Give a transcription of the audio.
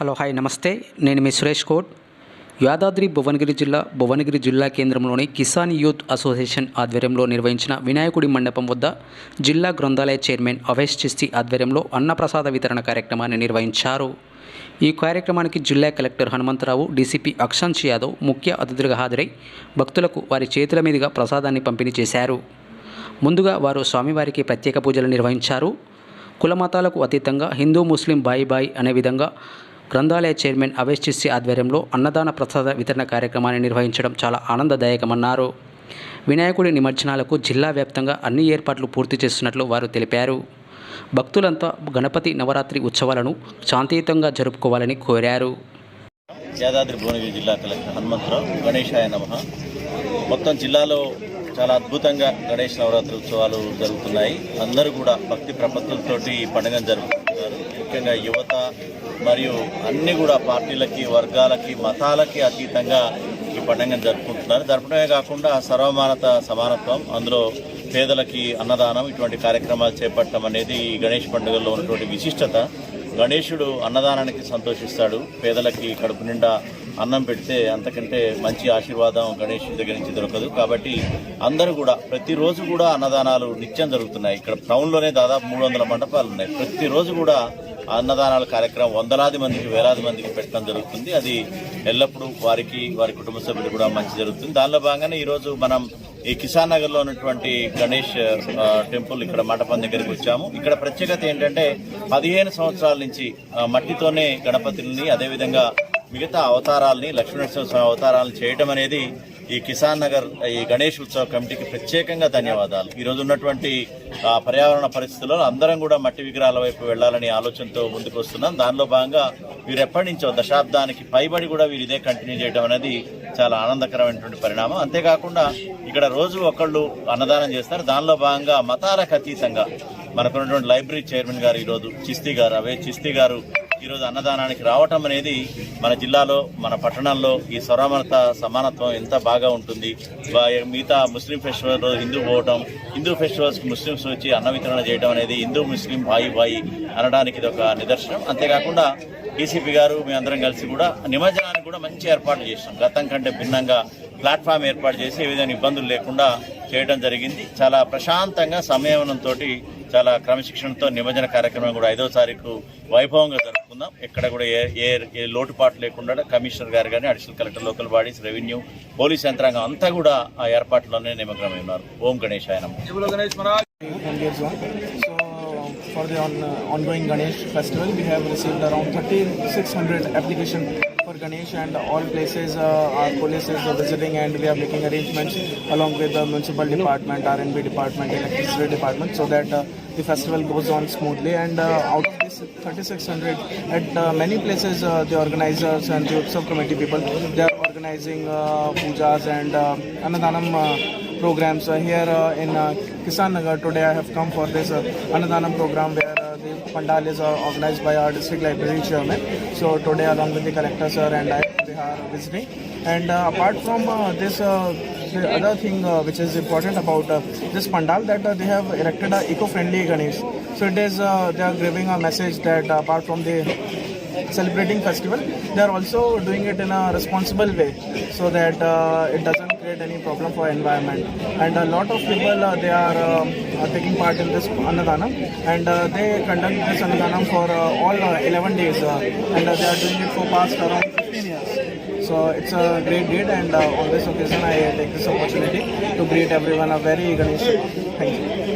Hello hi నమస్తే. నేను మీ సురేష్ కోట్. యాదాద్రి భువనగిరి జిల్లా భువనగిరి జిల్లా కేంద్రంలోని కిసాన్ యూత్ అసోసియేషన్ ఆధ్వర్యంలో నిర్వహించిన వినాయకుడి మండపం వద్ద జిల్లా గ్రంథాలయ చైర్మన్ అవేష్ చిస్తి ఆధ్వర్యంలో అన్నప్రసాద వితరణ కార్యక్రమాన్ని నిర్వహించారు. ఈ కార్యక్రమానికి జిల్లా కలెక్టర్ హనుమంతరావు డీసీపీ అక్షాంశ్ యాదవ్ ముఖ్య అతిథులుగా హాజరై భక్తులకు వారి చేతుల మీదుగా ప్రసాదాన్ని పంపిణీ చేశారు. ముందుగా వారు స్వామివారికి ప్రత్యేక పూజలు నిర్వహించారు. కులమతాలకు అతీతంగా హిందూ ముస్లిం బాయి బాయి అనే విధంగా గ్రంథాలయ చైర్మన్ అవేష్ ఆధ్వర్యంలో అన్నదాన ప్రసాద వితరణ కార్యక్రమాన్ని నిర్వహించడం చాలా ఆనందదాయకమన్నారు. వినాయకుడి నిమజ్జనాలకు జిల్లా వ్యాప్తంగా అన్ని ఏర్పాట్లు పూర్తి చేస్తున్నట్లు వారు తెలిపారు. భక్తులంతా గణపతి నవరాత్రి ఉత్సవాలను శాంతియుతంగా జరుపుకోవాలని కోరారు. యాదాద్రి భువనగిరి జిల్లా కలెక్టర్ హనుమంతరావు గణేశాయ నమ. మొత్తం జిల్లాలో చాలా అద్భుతంగా గణేష్ నవరాత్రి ఉత్సవాలు జరుగుతున్నాయి. అందరూ కూడా భక్తి ప్రపత్తులతోటి ఈ పండుగను జరుపుకుంటున్నారు. ముఖ్యంగా యువత మరియు అన్ని కూడా పార్టీలకి వర్గాలకి మతాలకి అతీతంగా ఈ పండుగను జరుపుకుంటున్నారు. జరపడమే కాకుండా సర్వమానత సమానత్వం అందులో పేదలకి అన్నదానం ఇటువంటి కార్యక్రమాలు చేపట్టడం అనేది ఈ గణేష్ పండుగలో ఉన్నటువంటి విశిష్టత. గణేశుడు అన్నదానానికి సంతోషిస్తాడు. పేదలకి కడుపు నిండా అన్నం పెడితే అంతకంటే మంచి ఆశీర్వాదం గణేష్ దగ్గర నుంచి దొరకదు. కాబట్టి అందరూ కూడా ప్రతిరోజు కూడా అన్నదానాలు నిత్యం జరుగుతున్నాయి. ఇక్కడ టౌన్లోనే దాదాపు మూడు వందల మండపాలు ఉన్నాయి. ప్రతిరోజు కూడా అన్నదానాల కార్యక్రమం వందలాది మందికి వేలాది మందికి పెట్టడం జరుగుతుంది. అది ఎల్లప్పుడూ వారికి వారి కుటుంబ సభ్యులు కూడా మంచి జరుగుతుంది. దానిలో భాగంగానే ఈరోజు మనం ఈ కిసాన్ నగర్లో ఉన్నటువంటి గణేష్ టెంపుల్ ఇక్కడ మండపం దగ్గరికి వచ్చాము. ఇక్కడ ప్రత్యేకత ఏంటంటే పదిహేను సంవత్సరాల నుంచి మట్టితోనే గణపతుల్ని అదేవిధంగా మిగతా అవతారాల్ని లక్ష్మీనరసింహ స్వామి అవతారాలను చేయడం అనేది ఈ కిసాన్ నగర్ ఈ గణేష్ ఉత్సవ కమిటీకి ప్రత్యేకంగా ధన్యవాదాలు. ఈ రోజు ఉన్నటువంటి ఆ, పర్యావరణ పరిస్థితుల్లో అందరం కూడా మట్టి విగ్రహాల వైపు వెళ్ళాలని ఆలోచనతో ముందుకు వస్తున్నాం. దానిలో భాగంగా వీరు ఎప్పటి నుంచో దశాబ్దానికి పైబడి కూడా వీరు ఇదే కంటిన్యూ చేయడం అనేది చాలా ఆనందకరమైనటువంటి పరిణామం. అంతేకాకుండా ఇక్కడ రోజు ఒకళ్ళు అన్నదానం చేస్తారు. దానిలో భాగంగా మతాలకు అతీతంగా మనకున్నటువంటి లైబ్రరీ చైర్మన్ గారు ఈరోజు చిస్తీ గారు అవే చిస్తి గారు ఈరోజు అన్నదానానికి రావటం అనేది మన జిల్లాలో మన పట్టణంలో ఈ స్వరమత సమానత్వం ఎంత బాగా ఉంటుంది. మిగతా ముస్లిం ఫెస్టివల్ రోజు హిందూ పోవటం హిందూ ఫెస్టివల్స్ ముస్లిమ్స్ వచ్చి అన్న వితరణ చేయడం అనేది హిందూ ముస్లిం బాయి బాయి అనడానికి ఇది ఒక నిదర్శనం. అంతేకాకుండా డీసీపీ గారు మేమందరం కలిసి కూడా నిమజ్జనానికి కూడా మంచి ఏర్పాట్లు చేసాం గతం కంటే భిన్నంగా ప్లాట్ఫామ్ ఏర్పాటు చేసి ఏ విధంగా ఇబ్బందులు లేకుండా చేయడం జరిగింది. చాలా ప్రశాంతంగా సంయమనంతో చాలా క్రమశిక్షణతో నిమజ్జన కార్యక్రమం కూడా ఐదో తారీఖు వైభవంగా జరుపుకుందాం. ఎక్కడ కూడా ఏ ఏ ఏ లోటుపాటు లేకుండా కమిషనర్ గారు కానీ additional collector local bodies revenue police యంత్రాంగం అంతా కూడా ఆ ఏర్పాట్లోనే నిమగ్నమై ఉన్నారు ఓం గణేశాయ నమః. Hungary zone. So for the on, uh, ongoing Ganesh festival, we have received around 3,600 application. Ganesh, and all places uh, our police is visiting, and we are making arrangements along with the municipal department, R&B department, electricity department, so that uh, the festival goes on smoothly. And uh, out of this 3,600, at uh, many places, uh, the organizers and the Utsav committee people, they are organizing uh, pujas and uh, Annadanam. Uh, programs uh, here uh, in uh, Kisan Nagar. Today I have come for this uh, Annadanam program where uh, pandal is organized by our district library chairman. So today along with the collector sir and I we are visiting. And uh, apart from uh, this, uh, the other thing uh, which is important about uh, this pandal that uh, they have erected a eco-friendly Ganesh. So it is uh, they are giving a message that apart from the celebrating festival. They are also doing it in a responsible way so that uh, it doesn't create any problem for environment. And a lot of people uh, they are, um, are taking part in this annadana and uh, they conduct this annadana for uh, all uh, 11 days uh, and uh, they are doing it for past around 15 years. So it's a great deed and uh, on this occasion i take this opportunity to greet everyone. A very Ganesh. Thank you